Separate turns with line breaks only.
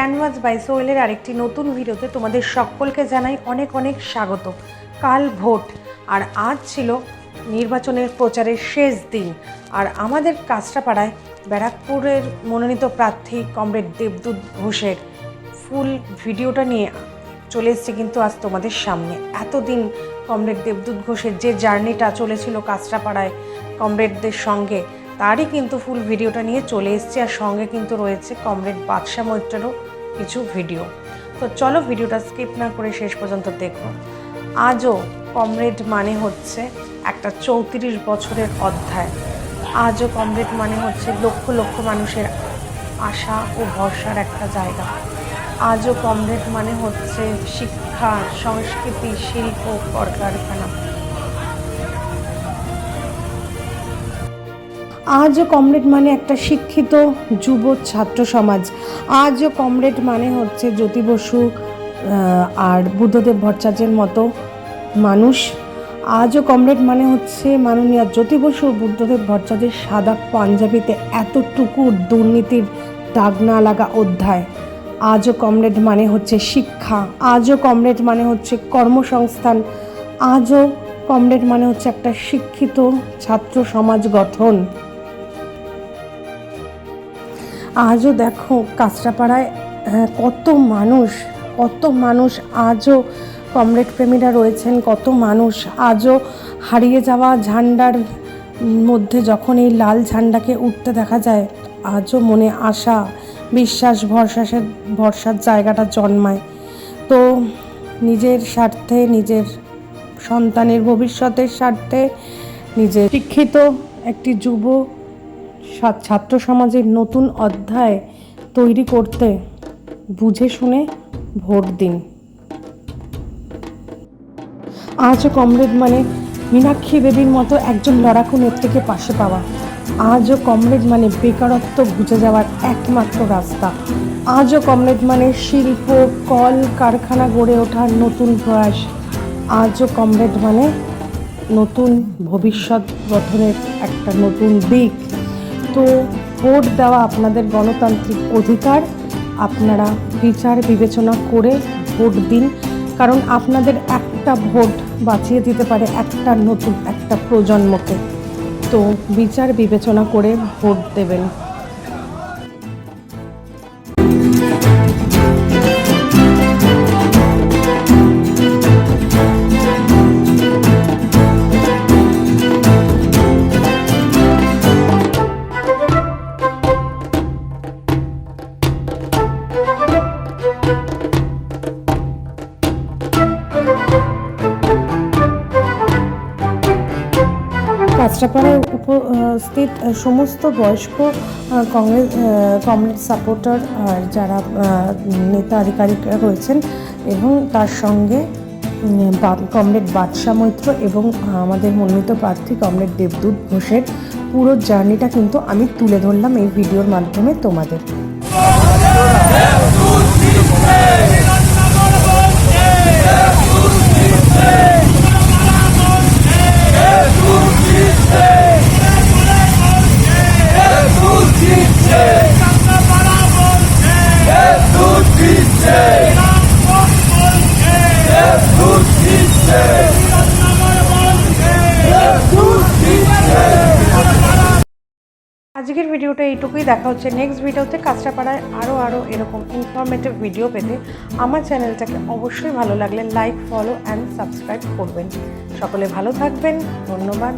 Canvas by সোয়েলের আরেকটি নতুন ভিডিওতে তোমাদের সকলকে জানাই অনেক অনেক স্বাগত। কাল ভোট, আর আজ ছিল নির্বাচনের প্রচারের শেষ দিন। আর আমাদের কাঁচরাপাড়ায় ব্যারাকপুরের মনোনীত প্রার্থী কমরেড দেবদূত ঘোষের ফুল ভিডিওটা নিয়ে চলে এসছে কিন্তু আজ তোমাদের সামনে। এতদিন কমরেড দেবদূত ঘোষের যে জার্নিটা চলেছিল কাঁচরাপাড়ায় কমরেডদের সঙ্গে তারই কিন্তু ফুল ভিডিওটা নিয়ে চলে এসছে আর সঙ্গে কিন্তু রয়েছে কমরেড বাদশা মৈত্রেরও কিছু ভিডিও তো চলো ভিডিওটা স্কিপ না করে শেষ পর্যন্ত দেখো। আজও কমরেড মানে হচ্ছে একটা চৌত্রিশ বছরের অধ্যায়। আজও কমরেড মানে হচ্ছে লক্ষ লক্ষ মানুষের আশা ও ভরসার একটা জায়গা। আজও কমরেড মানে হচ্ছে শিক্ষা, সংস্কৃতি, শিল্প, কলকারখানা। আজও কমরেড মানে একটা শিক্ষিত যুব ছাত্র সমাজ। আজও কমরেড মানে হচ্ছে জ্যোতি বসু আর বুদ্ধদেব ভট্টাচার্যের মতো মানুষ। আজও কমরেড মানে হচ্ছে মাননীয় জ্যোতি বসু বুদ্ধদেব ভট্টাচার্যের সাদা পাঞ্জাবিতে এতটুকু দুর্নীতির দাগ না লাগা অধ্যায়। আজও কমরেড মানে হচ্ছে শিক্ষা আজও কমরেড মানে হচ্ছে কর্মসংস্থান, আজও কমরেড মানে হচ্ছে একটা শিক্ষিত ছাত্র সমাজ গঠন। আজও দেখো কাঁচরাপাড়ায় কত মানুষ কত মানুষ আজও কমরেড প্রেমীরা রয়েছেন, কত মানুষ আজও হারিয়ে যাওয়া ঝান্ডার মধ্যে যখন এই লাল ঝান্ডাকে উঠতে দেখা যায়, আজও মনে আশা, বিশ্বাস, ভরসাসের, ভরসার জায়গাটা জন্মায়। তো নিজের স্বার্থে, নিজের সন্তানের ভবিষ্যতের স্বার্থে নিজের শিক্ষিত একটি যুব ছাত্র সমাজের নতুন অধ্যায় তৈরি করতে বুঝে শুনে ভোট দিন। আজও কমরেড মানে মীনাক্ষী দেবীর মতো একজন লড়াকু নেত্রীকে পাশে পাওয়া। আজও কমরেড মানে বেকারত্ব বুঝে যাওয়ার একমাত্র রাস্তা। আজও কমরেড মানে শিল্প, কল, কারখানা গড়ে ওঠার নতুন প্রয়াস। আজও কমরেড মানে নতুন ভবিষ্যৎ গঠনের একটা নতুন দিক। তো ভোট দেওয়া আপনাদের গণতান্ত্রিক অধিকার, আপনারা বিচার বিবেচনা করে ভোট দিন। কারণ আপনাদের একটা ভোট বাঁচিয়ে দিতে পারে একটা নতুন, একটা প্রজন্মকে। তো বিচার বিবেচনা করে ভোট দেবেন। কাঁচরাপাড়ায় উপস্থিত সমস্ত বয়স্ক কংগ্রেস কংগ্রেস সাপোর্টার আর যারা নেতা আধিকারিকরা রয়েছেন এবং তার সঙ্গে কমরেড বাদশা মৈত্র এবং আমাদের মনোনীত প্রার্থী কমরেড দেবদূত ঘোষের পুরো জার্নিটা কিন্তু আমি তুলে ধরলাম এই ভিডিওর মাধ্যমে তোমাদের। ভিডিওটা এইটুকুই। দেখা হচ্ছে নেক্সট ভিডিওতে। কাঁচরাপাড়ায় আরও আরও এরকম ইনফরমেটিভ ভিডিও পেতে আমার চ্যানেলটাকে অবশ্যই ভালো লাগলে লাইক ফলো অ্যান্ড সাবস্ক্রাইব করবেন। সকলে ভালো থাকবেন। ধন্যবাদ।